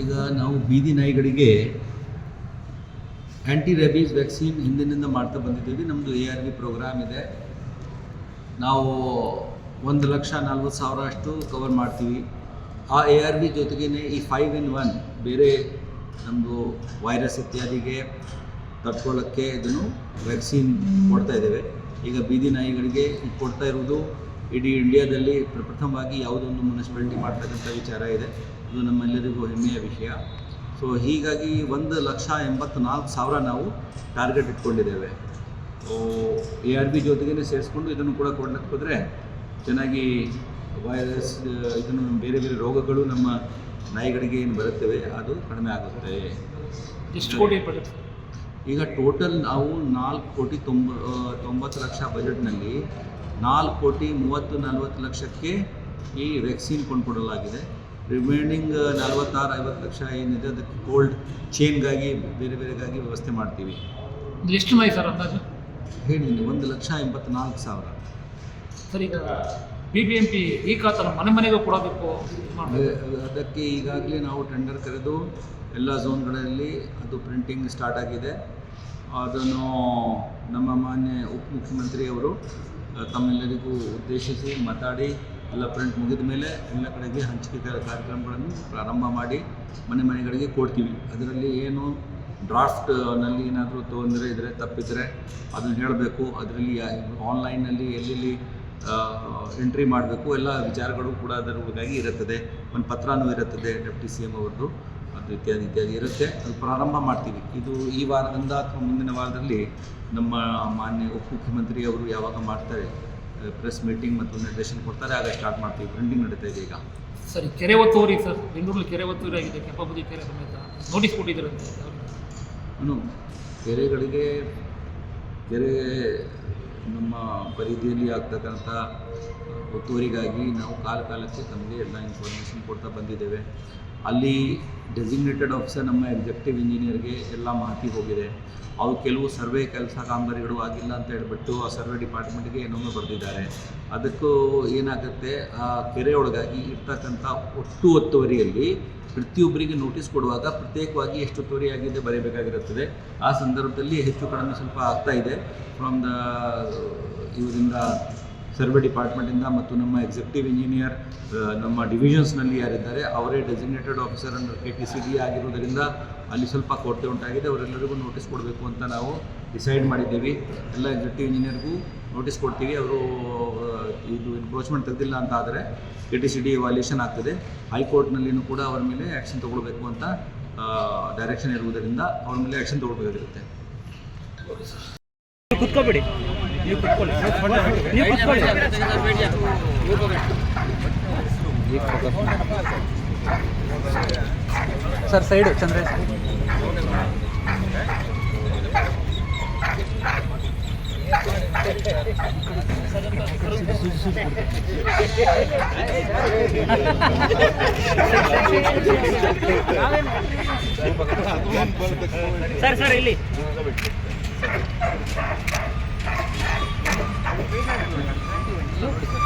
ಈಗ ನಾವು ಬೀದಿ ನಾಯಿಗಳಿಗೆ ಆ್ಯಂಟಿ ರೆಬೀಸ್ ವ್ಯಾಕ್ಸಿನ್ ಹಿಂದಿನಿಂದ ಮಾಡ್ತಾ ಬಂದಿದ್ದೀವಿ. ನಮ್ಮದು ಎ ಆರ್ ವಿ ಪ್ರೋಗ್ರಾಮ್ ಇದೆ. ನಾವು ಒಂದು ಲಕ್ಷ ನಲ್ವತ್ತು ಸಾವಿರ ಅಷ್ಟು ಕವರ್ ಮಾಡ್ತೀವಿ. ಆ ಎ ಆರ್ ವಿ ಜೊತೆಗೇ ಈ ಫೈವ್ ಇನ್ ಒನ್ ಬೇರೆ ನಮ್ಮದು ವೈರಸ್ ಇತ್ಯಾದಿಗೆ ತಡ್ಕೊಳ್ಳೋಕ್ಕೆ ಇದನ್ನು ವ್ಯಾಕ್ಸಿನ್ ಕೊಡ್ತಾ ಇದ್ದೇವೆ. ಈಗ ಬೀದಿ ನಾಯಿಗಳಿಗೆ ಕೊಡ್ತಾ ಇರುವುದು ಇಡೀ ಇಂಡಿಯಾದಲ್ಲಿ ಪ್ರಪ್ರಥಮವಾಗಿ ಯಾವುದೊಂದು ಮುನ್ಸಿಪಾಲಿಟಿ ಮಾಡ್ತಕ್ಕಂಥ ವಿಚಾರ ಇದೆ. ಇದು ನಮ್ಮೆಲ್ಲರಿಗೂ ಹೆಮ್ಮೆಯ ವಿಷಯ. ಸೊ ಹೀಗಾಗಿ ಒಂದು ಲಕ್ಷ ಎಂಬತ್ನಾಲ್ಕು ಸಾವಿರ ನಾವು ಟಾರ್ಗೆಟ್ ಇಟ್ಕೊಂಡಿದ್ದೇವೆ. ಎ ಆರ್ ಬಿ ಜೊತೆಗೇ ಸೇರಿಸ್ಕೊಂಡು ಇದನ್ನು ಕೂಡ ಕೊಡ್ಲಿಕ್ಕೆ ಹೋದರೆ ಚೆನ್ನಾಗಿ ವೈರಸ್ ಇದನ್ನು ಬೇರೆ ಬೇರೆ ರೋಗಗಳು ನಮ್ಮ ನಾಯಿಗಳಿಗೆ ಏನು ಬರುತ್ತವೆ ಅದು ಕಡಿಮೆ ಆಗುತ್ತೆ. ಎಷ್ಟು ಕೋಟಿ ಈಗ ಟೋಟಲ್ ನಾವು ನಾಲ್ಕು ಕೋಟಿ ತೊಂಬ ತೊಂಬತ್ತು ಲಕ್ಷ ಬಜೆಟ್ನಲ್ಲಿ ನಾಲ್ಕು ಕೋಟಿ ಮೂವತ್ತು ನಲವತ್ತು ಲಕ್ಷಕ್ಕೆ ಈ ವ್ಯಾಕ್ಸಿನ್ ಕೊಂಡ್ಕೊಡಲಾಗಿದೆ. ರಿಮೈನಿಂಗ್ ನಲವತ್ತಾರು ಐವತ್ತು ಲಕ್ಷ ಏನಿದೆ ಅದಕ್ಕೆ ಕೋಲ್ಡ್ ಚೇನ್ಗಾಗಿ ಬೇರೆ ಬೇರೆಗಾಗಿ ವ್ಯವಸ್ಥೆ ಮಾಡ್ತೀವಿ. ಎಷ್ಟು ಮೈ ಸರ್ ಅಂದಾಜು? ಹೇಳಿದ್ದೀನಿ ಒಂದು ಲಕ್ಷ ಎಂಬತ್ನಾಲ್ಕು ಸಾವಿರ. ಸರಿ ಈಗ ಬಿ ಬಿ ಎಂ ಪಿ ಈ ಖಾತನ ಮನೆ ಮನೆಗೂ ಕೊಡೋದಕ್ಕೂ ಅದಕ್ಕೆ ಈಗಾಗಲೇ ನಾವು ಟೆಂಡರ್ ಕರೆದು ಎಲ್ಲ ಝೋನ್ಗಳಲ್ಲಿ ಅದು ಪ್ರಿಂಟಿಂಗ್ ಸ್ಟಾರ್ಟ್ ಆಗಿದೆ. ಅದನ್ನು ನಮ್ಮ ಮಾನ್ಯ ಉಪಮುಖ್ಯಮಂತ್ರಿಯವರು ಆ, ತಮ್ಮೆಲ್ಲರಿಗೂ ಉದ್ದೇಶಿಸಿ ಮಾತಾಡಿ ಎಲ್ಲ ಪ್ರಿಂಟ್ ಮುಗಿದ ಮೇಲೆ ಎಲ್ಲ ಕಡೆಗೆ ಹಂಚಿಕೆ ಕಾರ್ಯಕ್ರಮಗಳನ್ನು ಪ್ರಾರಂಭ ಮಾಡಿ ಮನೆ ಮನೆಗಳಿಗೆ ಕೊಡ್ತೀವಿ. ಅದರಲ್ಲಿ ಏನು ಡ್ರಾಫ್ಟ್ನಲ್ಲಿ ಏನಾದರೂ ತೊಂದರೆ ಇದ್ದರೆ ತಪ್ಪಿದರೆ ಅದನ್ನು ಹೇಳಬೇಕು. ಅದರಲ್ಲಿ ಆನ್ಲೈನ್ನಲ್ಲಿ ಎಲ್ಲೆಲ್ಲಿ ಎಂಟ್ರಿ ಮಾಡಬೇಕು ಎಲ್ಲ ವಿಚಾರಗಳು ಕೂಡ ಅದರೊಳಗಾಗಿ ಇರುತ್ತದೆ. ಒಂದು ಪತ್ರನೂ ಇರುತ್ತದೆ ಡೆಪ್ಟಿ ಸಿ ಎಂ ಅವ್ರದ್ದು. ಇತ್ಯಾದಿ ಇತ್ಯಾದಿ ಇರುತ್ತೆ. ಅದು ಪ್ರಾರಂಭ ಮಾಡ್ತೀವಿ. ಇದು ಈ ವಾರದಿಂದ ಅಥವಾ ಮುಂದಿನ ವಾರದಲ್ಲಿ ನಮ್ಮ ಮಾನ್ಯ ಉಪಮುಖ್ಯಮಂತ್ರಿ ಅವರು ಯಾವಾಗ ಮಾಡ್ತಾರೆ ಪ್ರೆಸ್ ಮೀಟಿಂಗ್ ಮತ್ತು ನಿರ್ದೇಶನ ಕೊಡ್ತಾರೆ ಆಗ ಸ್ಟಾರ್ಟ್ ಮಾಡ್ತೀವಿ. ಪ್ರಿಂಟಿಂಗ್ ನಡೀತಾ ಇದೆ ಈಗ. ಸರಿ ಕೆರೆ ಒತ್ತುವರಿ ಸರ್. ಬೆಂಗಳೂರಲ್ಲಿ ಕೆರೆ ಒತ್ತುವರಿ ಆಗಿದೆ ಕೆಂಪಬುದಿ ಕೆರೆ ಸಮೇತ. ನೋಟಿಸ್ ಕೊಟ್ಟಿದ್ದೀರಂತೆ ಇನ್ನು ಕೆರೆಗಳಿಗೆ ಕೆರೆ ನಮ್ಮ ಪರಿಧಿಯಲ್ಲಿ ಆಗ್ತಕ್ಕಂಥ ಒತ್ತುವರಿಗಾಗಿ ನಾವು ಕಾಲಕಾಲಕ್ಕೆ ತಮಗೆ ಎಲ್ಲ ಇನ್ಫಾರ್ಮೇಷನ್ ಕೊಡ್ತಾ ಬಂದಿದ್ದೇವೆ. ಅಲ್ಲಿ ಡೆಸಿಗ್ನೇಟೆಡ್ ಆಫೀಸರ್ ನಮ್ಮ ಎಕ್ಸಿಕ್ಯೂಟಿವ್ ಇಂಜಿನಿಯರ್ಗೆ ಎಲ್ಲ ಮಾಹಿತಿ ಹೋಗಿದೆ. ಅವು ಕೆಲವು ಸರ್ವೆ ಕೆಲಸ ಕಾಮಗಾರಿಗಳು ಆಗಿಲ್ಲ ಅಂತ ಹೇಳ್ಬಿಟ್ಟು ಆ ಸರ್ವೆ ಡಿಪಾರ್ಟ್ಮೆಂಟ್ಗೆ ಏನೊಮ್ಮೆ ಬರೆದಿದ್ದಾರೆ. ಅದಕ್ಕೂ ಏನಾಗುತ್ತೆ, ಆ ಕೆರೆ ಒಳಗಾಗಿ ಇರ್ತಕ್ಕಂಥ ಒಟ್ಟು ಒತ್ತುವರಿಯಲ್ಲಿ ಪ್ರತಿಯೊಬ್ಬರಿಗೆ ನೋಟಿಸ್ ಕೊಡುವಾಗ ಪ್ರತ್ಯೇಕವಾಗಿ ಎಷ್ಟು ಒತ್ತುವರಿಯಾಗಿದೆ ಆಗಿದೆ ಬರೀಬೇಕಾಗಿರುತ್ತದೆ. ಆ ಸಂದರ್ಭದಲ್ಲಿ ಹೆಚ್ಚು ಕಡಿಮೆ ಸ್ವಲ್ಪ ಆಗ್ತಾ ಇದೆ. ಫ್ರಮ್ ದ ಇವರಿಂದ ಸರ್ವೆ ಡಿಪಾರ್ಟ್ಮೆಂಟಿಂದ ಮತ್ತು ನಮ್ಮ ಎಕ್ಸಿಕ್ಯೂಟಿವ್ ಇಂಜಿನಿಯರ್ ನಮ್ಮ ಡಿವಿಷನ್ಸ್ನಲ್ಲಿ ಯಾರಿದ್ದಾರೆ, ಅವರೇ designated officer under K T C D ಆಗಿರೋದರಿಂದ ಅಲ್ಲಿ ಸ್ವಲ್ಪ ಕೊರತೆ ಉಂಟಾಗಿದೆ. ಅವರೆಲ್ಲರಿಗೂ ನೋಟಿಸ್ ಕೊಡಬೇಕು ಅಂತ ನಾವು ಡಿಸೈಡ್ ಮಾಡಿದ್ದೀವಿ. ಎಲ್ಲ ಎಕ್ಸಿಕ್ಯೂಟಿವ್ ಇಂಜಿನಿಯರ್ಗೂ ನೋಟಿಸ್ ಕೊಡ್ತೀವಿ. ಅವರು ಇದು ಎನ್ಕ್ರೋಚ್ಮೆಂಟ್ ತೆಗೆದಿಲ್ಲ ಅಂತ ಆದರೆ K T C D violation ಆಗ್ತದೆ. ಹೈಕೋರ್ಟ್ನಲ್ಲಿಯೂ ಕೂಡ ಅವರ ಮೇಲೆ ಆ್ಯಕ್ಷನ್ ತೊಗೊಳ್ಬೇಕು ಅಂತ ಡೈರೆಕ್ಷನ್ ಇರುವುದರಿಂದ ಅವ್ರ ಮೇಲೆ ಆ್ಯಕ್ಷನ್ ತೊಗೊಳ್ಬೇಕಾಗಿರುತ್ತೆ. ಕುತ್ಕೋಬೇಡಿ. Sir side Chandresh. Sir sir ಇಲ್ಲಿ. 没事儿没事儿没事